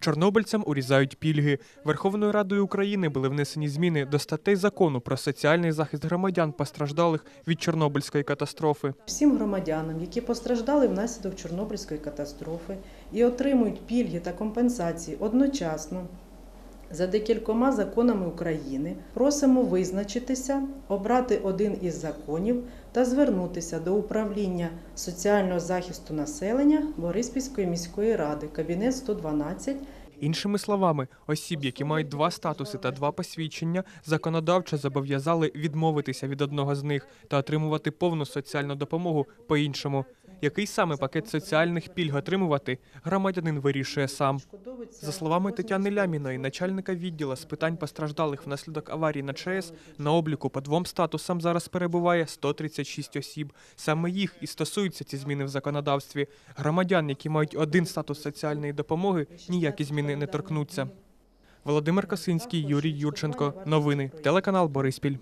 Чорнобильцям урізають пільги. Верховною Радою України були внесені зміни до статей закону про соціальний захист громадян, постраждалих від Чорнобильської катастрофи. всім громадянам, які постраждали внаслідок Чорнобильської катастрофи і отримують пільги та компенсації одночасно за декількома законами України, просимо визначитися, обрати один із законів та звернутися до управління соціального захисту населення Бориспільської міської ради, кабінет 112 Іншими словами, осіб, які мають два статуси та два посвідчення, законодавчо зобов'язали відмовитися від одного з них та отримувати повну соціальну допомогу по-іншому. Який саме пакет соціальних пільг отримувати, громадянин вирішує сам. За словами Тетяни Ляміної, начальника відділу з питань постраждалих внаслідок аварії на ЧАЕС, на обліку по двом статусам зараз перебуває 136 осіб. Саме їх і стосуються ці зміни в законодавстві. Громадян, які мають один статус соціальної допомоги, ніякі зміни не торкнуться. Володимир Косинський, Юрій Юрченко. Новини. Телеканал Бориспіль.